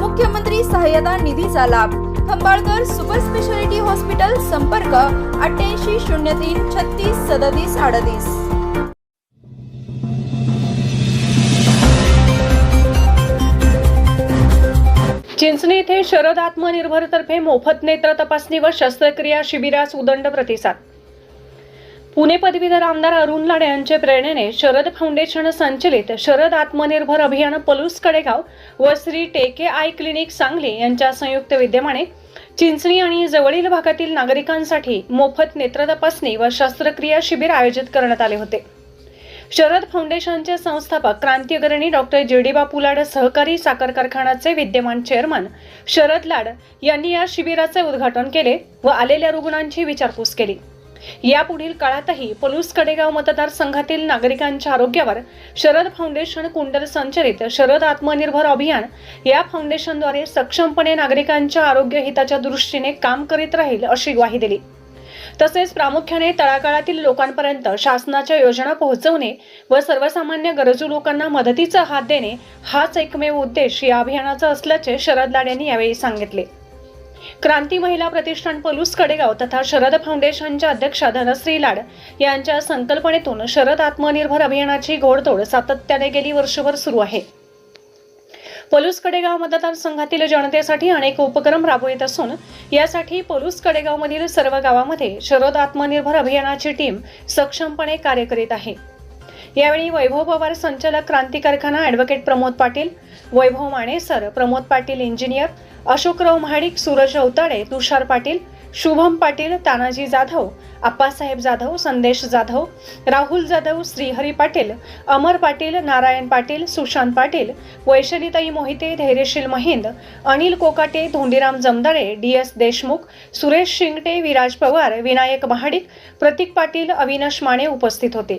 मुख्यमंत्री सहाय्यता निधीचा लाभ. खंबाळकर सुपर स्पेशालिटी हॉस्पिटल संपर्क अठ्ठ्याऐंशी शून्य तीन छत्तीस सदतीस अडतीस. चिंचणी येथे शरद आत्मनिर्भरतर्फे मोफत नेत्र तपासणी व शस्त्रक्रिया शिबिरास उदंड प्रतिसाद. पुणे पदवीधर आमदार अरुण लाडे यांच्या प्रेरणेने शरद फाउंडेशन संचलित शरद आत्मनिर्भर अभियान पलूस कडेगाव व श्री टेके आय क्लिनिक सांगली यांच्या संयुक्त विद्यमाने चिंचणी आणि जवळील भागातील नागरिकांसाठी मोफत नेत्र तपासणी व शस्त्रक्रिया शिबिर आयोजित करण्यात आले होते. शरद फाउंडेशनचे संस्थापक क्रांतिअग्रणी डॉक्टर जे पुलाड लाड सहकारी साखर कारखान्याचे विद्यमान चेअरमन शरद लाड यांनी या शिबिराचे उद्घाटन केले व आलेल्या रुग्णांची विचारपूस केली. यापुढील काळातही पलूस कडेगाव मतदारसंघातील नागरिकांच्या आरोग्यावर शरद फाउंडेशन कुंडल संचलित शरद आत्मनिर्भर अभियान या फाउंडेशनद्वारे सक्षमपणे नागरिकांच्या आरोग्य हिताच्या दृष्टीने काम करीत राहील अशी ग्वाही दिली. तसेच प्रामुख्याने तळागाळातील लोकांपर्यंत शासनाच्या योजना पोहोचवणे व सर्वसामान्य गरजू लोकांना मदतीचा हात देणे हाच एकमेव उद्देश या अभियानाचा असल्याचे शरद लाड यांनी यावेळी सांगितले. क्रांती महिला प्रतिष्ठान पलूस कडेगाव तथा शरद फाउंडेशनच्या अध्यक्षा धनश्री लाड यांच्या संकल्पनेतून शरद आत्मनिर्भर अभियानाची घोडतोड सातत्याने गेली वर्षभर सुरू आहे. पलूस कडेगाव मतदारसंघातील जनतेसाठी अनेक उपक्रम राबवित असून यासाठी पलूस कडेगावमधील सर्व गावामध्ये शरद आत्मनिर्भर अभियानाची टीम सक्षमपणे कार्य करीत आहे. यावेळी वैभव पवार संचालक क्रांती कारखाना advocate Pramod Patil Vaibhav Mane sir Pramod Patil engineer Ashokrao Mahadik Suraj Awtade Tushar Patil Shubham Patil Tanaji Jadhav Appasaheb Jadhav Sandesh Jadhav Rahul Jadhav Shrihari Patil Amar Patil Narayan Patil Sushant Patil Vaishalitai Mohite Dhairyasheel Mahind Anil Kokate Dhondiram Jamdale D S Deshmukh Suresh Shingte Viraj Pawar Vinayak Mahadik Pratik Patil Avinash Mane उपस्थित होते.